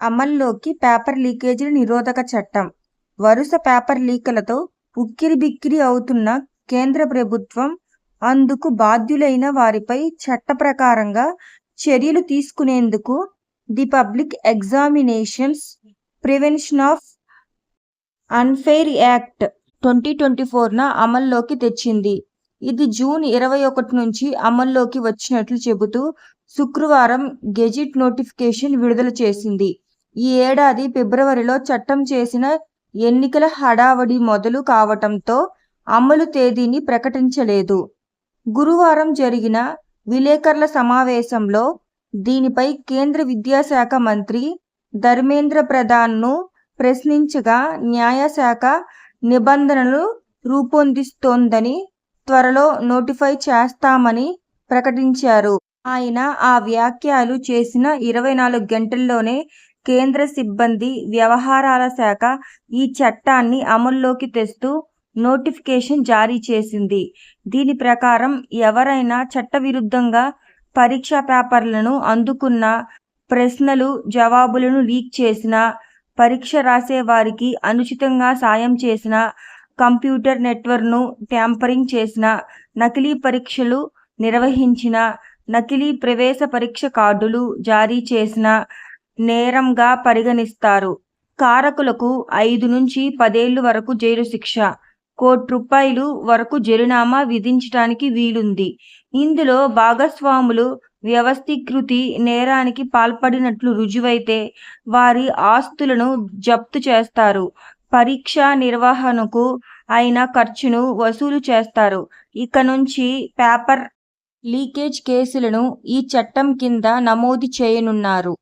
అమల్లోకి పేపర్ లీకేజీల నిరోధక చట్టం. వరుస పేపర్ లీకులతో ఉక్కిరిబిక్కిరి అవుతున్న కేంద్ర ప్రభుత్వం అందుకు బాధ్యులైన వారిపై చట్ట ప్రకారంగా చర్యలు తీసుకునేందుకు the public examinations prevention of unfair act twenty twenty ఫోర్న అమల్లోకి తెచ్చింది. ఇది జూన్ ఇరవై ఒకటి నుంచి అమల్లోకి వచ్చినట్లు చెబుతూ శుక్రవారం గెజిట్ నోటిఫికేషన్ విడుదల చేసింది. ఈ ఏడాది ఫిబ్రవరిలో చట్టం చేసిన ఎన్నికల హడావడి మొదలు కావటంతో అమలు తేదీని ప్రకటించలేదు. గురువారం జరిగిన విలేకరుల సమావేశంలో దీనిపై కేంద్ర విద్యాశాఖ మంత్రి ధర్మేంద్ర ప్రధాన్ను ప్రశ్నించగా న్యాయశాఖ నిబంధనలు రూపొందిస్తోందని త్వరలో నోటిఫై చేస్తామని ప్రకటించారు. ఆయన ఆ వ్యాఖ్యలు చేసిన ఇరవై నాలుగు గంటల్లోనే కేంద్ర సిబ్బంది వ్యవహారాల శాఖ ఈ చట్టాన్ని అమల్లోకి తెస్తూ నోటిఫికేషన్ జారీ చేసింది. దీని ప్రకారం ఎవరైనా చట్టవిరుద్ధంగా పరీక్షా పేపర్లను అందుకున్న ప్రశ్నలు జవాబులను లీక్ చేసిన పరీక్ష రాసే వారికి అనుచితంగా సాయం చేసిన కంప్యూటర్ నెట్వర్క్ను ట్యాంపరింగ్ చేసిన నకిలీ పరీక్షలు నిర్వహించిన నకిలీ ప్రవేశ పరీక్ష కార్డులు జారీ చేసిన నేరంగా పరిగణిస్తారు. కారకులకు ఐదు నుంచి పదేళ్ళు వరకు జైలు శిక్ష. కోటి రూపాయలు వరకు జరినామా విధించడానికి వీలుంది. ఇందులో భాగస్వాములు వ్యవస్థీకృతి నేరానికి పాల్పడినట్లు రుజువైతే వారి ఆస్తులను జప్తు చేస్తారు. పరీక్ష నిర్వహణకు అయిన ఖర్చును వసూలు చేస్తారు. ఇక నుంచి పేపర్ లీకేజ్ కేసులను ఈ చట్టం కింద నమోదు చేయనున్నారు.